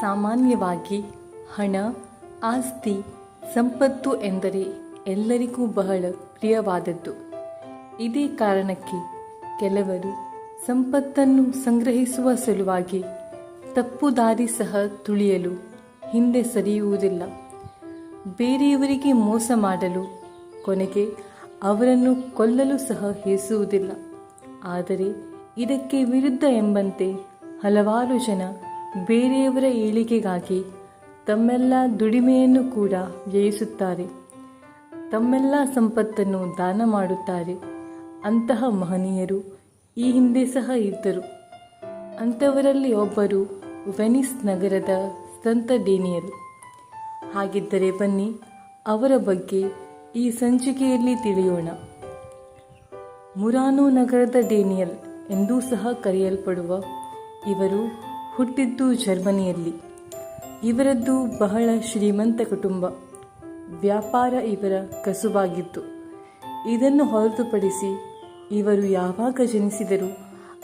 ಸಾಮಾನ್ಯವಾಗಿ ಹಣ, ಆಸ್ತಿ, ಸಂಪತ್ತು ಎಂದರೆ ಎಲ್ಲರಿಗೂ ಬಹಳ ಪ್ರಿಯವಾದದ್ದು. ಇದೇ ಕಾರಣಕ್ಕೆ ಕೆಲವರು ಸಂಪತ್ತನ್ನು ಸಂಗ್ರಹಿಸುವ ಸಲುವಾಗಿ ತಪ್ಪು ದಾರಿ ಸಹ ತುಳಿಯಲು ಹಿಂದೆ ಸರಿಯುವುದಿಲ್ಲ. ಬೇರೆಯವರಿಗೆ ಮೋಸ ಮಾಡಲು ಕೊನೆಗೆ ಅವರನ್ನು ಕೊಲ್ಲಲು ಸಹ ಹೇಸುವುದಿಲ್ಲ. ಆದರೆ ಇದಕ್ಕೆ ವಿರುದ್ಧ ಎಂಬಂತೆ ಹಲವಾರು ಜನ ಬೇರೆಯವರ ಏಳಿಗೆಗಾಗಿ ತಮ್ಮೆಲ್ಲ ದುಡಿಮೆಯನ್ನು ಕೂಡ ವ್ಯಯಿಸುತ್ತಾರೆ. ತಮ್ಮೆಲ್ಲ ಸಂಪತ್ತನ್ನು ದಾನ ಮಾಡುತ್ತಾರೆ. ಅಂತಹ ಮಹನೀಯರು ಈ ಹಿಂದೆ ಸಹ ಇದ್ದರು. ಅಂಥವರಲ್ಲಿ ಒಬ್ಬರು ವೆನಿಸ್ ನಗರದ ಸಂತ ಡೇನಿಯರು ಹಾಗಿದ್ದರೆ ಬನ್ನಿ, ಅವರ ಬಗ್ಗೆ ಈ ಸಂಚಿಕೆಯಲ್ಲಿ ತಿಳಿಯೋಣ. ಮುರಾನೋ ನಗರದ ಡೇನಿಯಲ್ ಎಂದೂ ಸಹ ಕರೆಯಲ್ಪಡುವ ಇವರು ಹುಟ್ಟಿದ್ದು ಜರ್ಮನಿಯಲ್ಲಿ. ಇವರದ್ದು ಬಹಳ ಶ್ರೀಮಂತ ಕುಟುಂಬ. ವ್ಯಾಪಾರ ಇವರ ಕಸುಬಾಗಿತ್ತು ಇದನ್ನು ಹೊರತುಪಡಿಸಿ ಇವರು ಯಾವಾಗ ಜನಿಸಿದರು,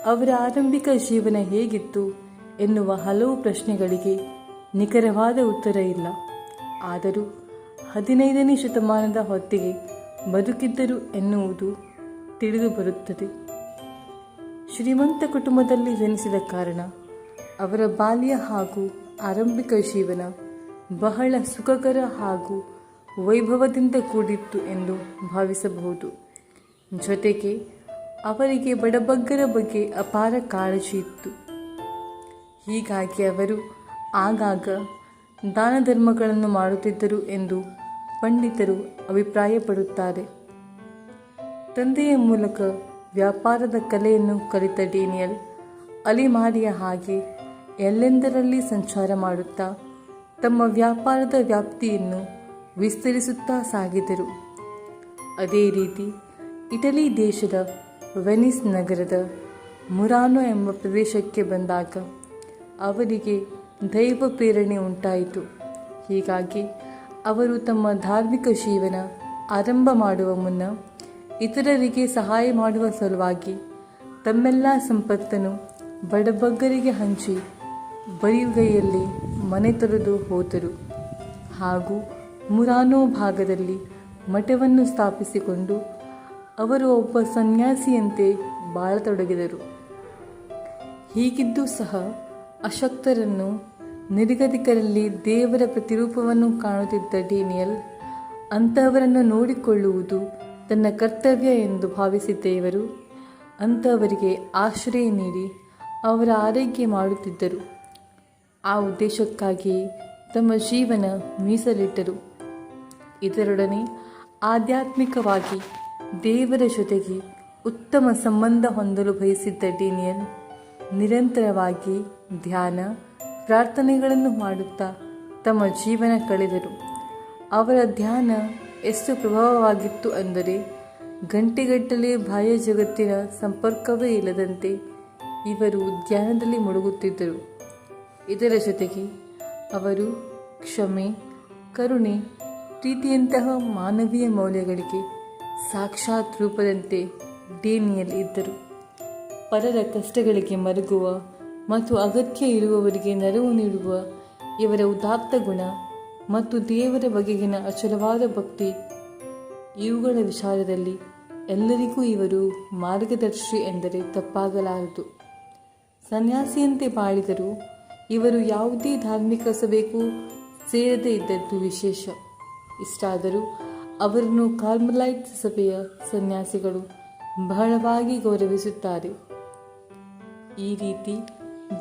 ಅವರ ಆರಂಭಿಕ ಜೀವನ ಹೇಗಿತ್ತು ಎನ್ನುವ ಹಲವು ಪ್ರಶ್ನೆಗಳಿಗೆ ನಿಖರವಾದ ಉತ್ತರ ಇಲ್ಲ. ಆದರೂ ಹದಿನೈದನೇ ಶತಮಾನದ ಹೊತ್ತಿಗೆ ಬದುಕಿದ್ದರು ಎನ್ನುವುದು ತಿಳಿದು ಬರುತ್ತದೆ. ಶ್ರೀಮಂತ ಕುಟುಂಬದಲ್ಲಿ ಜನಿಸಿದ ಕಾರಣ ಅವರ ಬಾಲ್ಯ ಹಾಗೂ ಆರಂಭಿಕ ಜೀವನ ಬಹಳ ಸುಖಕರ ಹಾಗೂ ವೈಭವದಿಂದ ಕೂಡಿತ್ತು ಎಂದು ಭಾವಿಸಬಹುದು. ಜೊತೆಗೆ ಅವರಿಗೆ ಬಡಬಗ್ಗರ ಬಗ್ಗೆ ಅಪಾರ ಕಾಳಜಿ ಇತ್ತು. ಹೀಗಾಗಿ ಅವರು ಆಗಾಗ ದಾನ ಧರ್ಮಗಳನ್ನು ಮಾಡುತ್ತಿದ್ದರು ಎಂದು ಪಂಡಿತರು ಅಭಿಪ್ರಾಯಪಡುತ್ತಾರೆ. ತಂದೆಯ ಮೂಲಕ ವ್ಯಾಪಾರದ ಕಲೆಯನ್ನು ಕಲಿತ ಡೇನಿಯಲ್ ಅಲಿಮಾರಿಯ ಹಾಗೆ ಎಲ್ಲೆಂದರಲ್ಲಿ ಸಂಚಾರ ಮಾಡುತ್ತಾ ತಮ್ಮ ವ್ಯಾಪಾರದ ವ್ಯಾಪ್ತಿಯನ್ನು ವಿಸ್ತರಿಸುತ್ತಾ ಸಾಗಿದರು. ಅದೇ ರೀತಿ ಇಟಲಿ ದೇಶದ ವೆನಿಸ್ ನಗರದ ಮುರಾನೋ ಎಂಬ ಪ್ರದೇಶಕ್ಕೆ ಬಂದಾಗ ಅವರಿಗೆ ದೈವ ಪ್ರೇರಣೆ ಉಂಟಾಯಿತು. ಹೀಗಾಗಿ ಅವರು ತಮ್ಮ ಧಾರ್ಮಿಕ ಜೀವನ ಆರಂಭ ಮಾಡುವ ಮುನ್ನ ಇತರರಿಗೆ ಸಹಾಯ ಮಾಡುವ ಸಲುವಾಗಿ ತಮ್ಮೆಲ್ಲ ಸಂಪತ್ತನ್ನು ಬಡಬಗ್ಗರಿಗೆ ಹಂಚಿ ಬರಿಗೈಯಲ್ಲಿ ಮನೆ ತೊರೆದು ಹೋದರು. ಹಾಗೂ ಮುರಾನೋ ಭಾಗದಲ್ಲಿ ಮಠವನ್ನು ಸ್ಥಾಪಿಸಿಕೊಂಡು ಅವರು ಒಬ್ಬ ಸನ್ಯಾಸಿಯಂತೆ ಬಾಳತೊಡಗಿದರು. ಹೀಗಿದ್ದೂ ಸಹ ಅಶಕ್ತರನ್ನು ನಿರ್ಗತಿಕರಲ್ಲಿ ದೇವರ ಪ್ರತಿರೂಪವನ್ನು ಕಾಣುತ್ತಿದ್ದ ಡೇನಿಯಲ್ ಅಂಥವರನ್ನು ನೋಡಿಕೊಳ್ಳುವುದು ತನ್ನ ಕರ್ತವ್ಯ ಎಂದು ಭಾವಿಸಿದ್ದೇವರು ಅಂಥವರಿಗೆ ಆಶ್ರಯ ನೀಡಿ ಅವರ ಆರೈಕೆ ಮಾಡುತ್ತಿದ್ದರು. ಆ ಉದ್ದೇಶಕ್ಕಾಗಿ ತಮ್ಮ ಜೀವನ ಮೀಸಲಿಟ್ಟರು. ಇದರೊಡನೆ ಆಧ್ಯಾತ್ಮಿಕವಾಗಿ ದೇವರ ಜೊತೆಗೆ ಉತ್ತಮ ಸಂಬಂಧ ಹೊಂದಲು ಬಯಸಿದ್ದ ಡೇನಿಯಲ್ ನಿರಂತರವಾಗಿ ಧ್ಯಾನ, ಪ್ರಾರ್ಥನೆಗಳನ್ನು ಮಾಡುತ್ತಾ ತಮ್ಮ ಜೀವನ ಕಳೆದರು. ಅವರ ಧ್ಯಾನ ಎಷ್ಟು ಪ್ರಭಾವವಾಗಿತ್ತು ಅಂದರೆ ಗಂಟೆಗಟ್ಟಲೆ ಬಾಹ್ಯ ಜಗತ್ತಿನ ಸಂಪರ್ಕವೇ ಇಲ್ಲದಂತೆ ಇವರು ಧ್ಯಾನದಲ್ಲಿ ಮುಳುಗುತ್ತಿದ್ದರು. ಇದರ ಜೊತೆಗೆ ಅವರು ಕ್ಷಮೆ, ಕರುಣೆ, ಪ್ರೀತಿಯಂತಹ ಮಾನವೀಯ ಮೌಲ್ಯಗಳಿಗೆ ಸಾಕ್ಷಾತ್ ರೂಪದಂತೆ ಡೇನಿಯಲ್ಲಿ ಇದ್ದರು. ಪರರ ಕಷ್ಟಗಳಿಗೆ ಮರುಗುವ ಮತ್ತು ಅಗತ್ಯ ಇರುವವರಿಗೆ ನೆರವು ನೀಡುವ ಇವರ ಉದಾತ್ತ ಗುಣ ಮತ್ತು ದೇವರ ಬಗೆಗಿನ ಅಚಲವಾದ ಭಕ್ತಿ ಇವುಗಳ ವಿಚಾರದಲ್ಲಿ ಎಲ್ಲರಿಗೂ ಇವರು ಮಾರ್ಗದರ್ಶಿ ಎಂದರೆ ತಪ್ಪಾಗಲಾರದು. ಸನ್ಯಾಸಿಯಂತೆ ಬಾಳಿದರು ಇವರು ಯಾವುದೇ ಧಾರ್ಮಿಕ ಸಭೆಗೂ ಸೇರದೇ ಇದ್ದದ್ದು ವಿಶೇಷ. ಇಷ್ಟಾದರೂ ಅವರನ್ನು ಕಾರ್ಮಲೈಟ್ ಸಭೆಯ ಸನ್ಯಾಸಿಗಳು ಬಹಳವಾಗಿ ಗೌರವಿಸುತ್ತಾರೆ. ಈ ರೀತಿ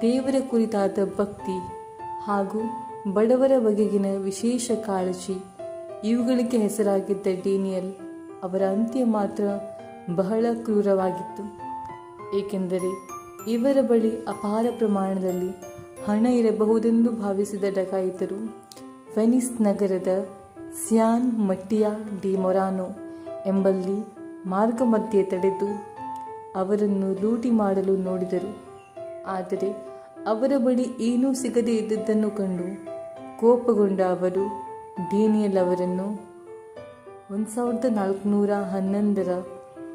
ದೇವರ ಕುರಿತಾದ ಭಕ್ತಿ ಹಾಗೂ ಬಡವರ ಬಗೆಗಿನ ವಿಶೇಷ ಕಾಳಜಿ ಇವುಗಳಿಗೆ ಹೆಸರಾಗಿದ್ದ ಡೇನಿಯಲ್ ಅವರ ಅಂತ್ಯ ಮಾತ್ರ ಬಹಳ ಕ್ರೂರವಾಗಿತ್ತು. ಏಕೆಂದರೆ ಇವರ ಬಳಿ ಅಪಾರ ಪ್ರಮಾಣದಲ್ಲಿ ಹಣ ಇರಬಹುದೆಂದು ಭಾವಿಸಿದ ಡಕಾಯಿತರು ವೆನಿಸ್ ನಗರದ ಸ್ಯಾನ್ ಮಟ್ಟಿಯಾ ಡಿ ಮೊರಾನೋ ಎಂಬಲ್ಲಿ ಮಾರ್ಗ ಮಧ್ಯೆ ತಡೆದು ಅವರನ್ನು ಲೂಟಿ ಮಾಡಲು ನೋಡಿದರು. ಆದರೆ ಅವರ ಬಳಿ ಏನೂ ಸಿಗದೇ ಇದ್ದದ್ದನ್ನು ಕಂಡು ಕೋಪಗೊಂಡ ಅವರು ಡೇನಿಯಲ್ ಅವರನ್ನು ಒಂದು ಸಾವಿರದ ನಾಲ್ಕುನೂರ ಹನ್ನೊಂದರ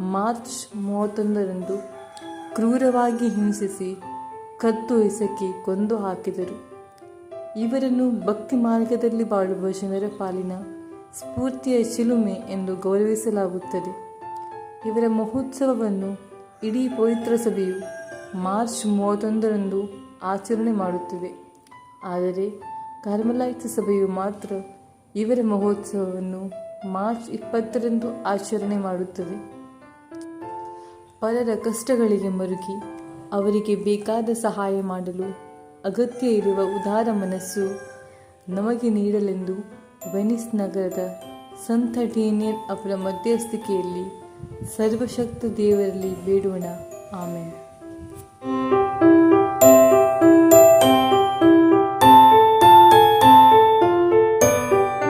ಮಾರ್ಚ್ ಮೂವತ್ತೊಂದರಂದು ಕ್ರೂರವಾಗಿ ಹಿಂಸಿಸಿ ಕತ್ತು ಎಸಕಿ ಕೊಂದು ಹಾಕಿದರು. ಇವರನ್ನು ಭಕ್ತಿ ಮಾರ್ಗದಲ್ಲಿ ಬಾಳುವ ಜನರ ಪಾಲಿನ ಸ್ಫೂರ್ತಿಯ ಶಿಲುಮೆ ಎಂದು ಗೌರವಿಸಲಾಗುತ್ತದೆ. ಇವರ ಮಹೋತ್ಸವವನ್ನು ಇಡೀ ಪವಿತ್ರ ಸಭೆಯು ಮಾರ್ಚ್ ಮೂವತ್ತೊಂದರಂದು ಆಚರಣೆ ಮಾಡುತ್ತದೆ. ಆದರೆ ಕಾರ್ಮಲಾಯಿತ ಸಭೆಯು ಮಾತ್ರ ಇವರ ಮಹೋತ್ಸವವನ್ನು ಮಾರ್ಚ್ ಇಪ್ಪತ್ತರಂದು ಆಚರಣೆ ಮಾಡುತ್ತದೆ. ಪರರ ಕಷ್ಟಗಳಿಗೆ ಮರುಗಿ ಅವರಿಗೆ ಬೇಕಾದ ಸಹಾಯ ಮಾಡಲು ಅಗತ್ಯ ಇರುವ ಉದಾರ ಮನಸ್ಸು ನಮಗೆ ನೀಡಲೆಂದು ವೆನಿಸ್ ನಗರದ ಸಂತ ಡೇನಿಯಲ್ ಅವರ ಮಧ್ಯಸ್ಥಿಕೆಯಲ್ಲಿ ಸರ್ವಶಕ್ತ ದೇವರಲ್ಲಿ ಬೇಡೋಣ. ಆಮೇಲೆ